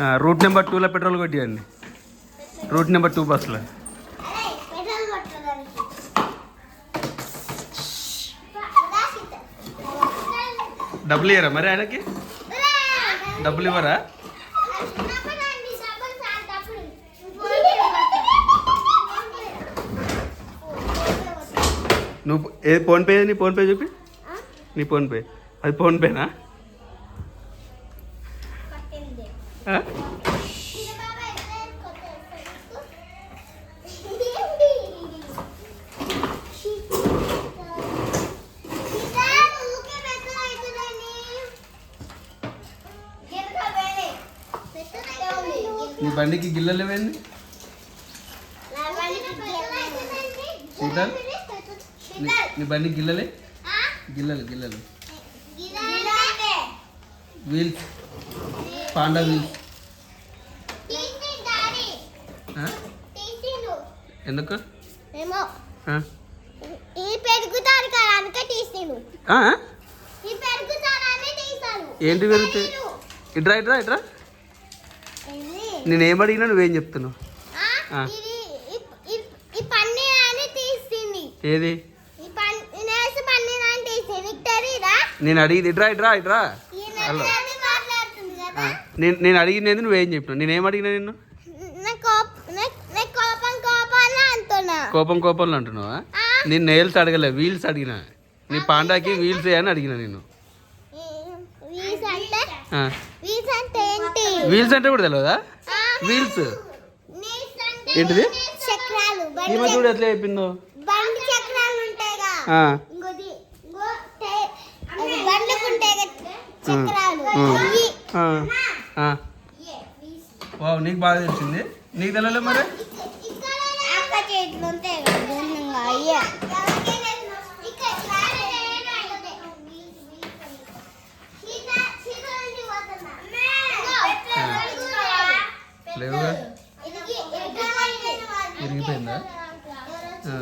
ఆ, route number టూలో petrol కొట్టియండి. రూట్ నెంబర్ టూ బస్సులో. డబ్బులు ఇవ్వరా మరి ఆయనకి? డబ్బులు ఇవ్వరా? నువ్వు ఏ ఫోన్పే నీ ఫోన్పే చూపి. నీ ఫోన్పే అది ఫోన్పేనా? నీ? బండికి గిల్లలు ఇవ్వండి. శీతల్? నీ బండికి గిల్లలే? గిల్లలు గిల్లలు. వీల్స్ పాండా వీల్స్? ఎందుకు? ఏంటి పెరుగుతాయి ఇట్రా ఇట్రా ఇట్రా. నేను ఏం అడిగినా నువ్వేం చెప్తున్నావు? ఏది? నేను అడిగింది ఇట్రా ఇట్రా ఇట్రా హలో. నేను నేను అడిగింది నువ్వేం చెప్పినావు? నేనేం అడిగినా నిన్ను? నా కోప కోపంలో అంటున్నావా? నేను నేల్స్ అడగలే వీల్స్ అడిగిన. నీ పాండాకి వీల్స్ అని అడిగిన నేను వీల్స్ అంటే? కూడా తెలియదా వీల్స్ ఏంటిది? ఈమె చూడు ఎట్లా చెప్పిందో. వావ్ నీకు బాగా తెలిసింది? నీకు తెలియలే మరి. లేవుగా. ఆ.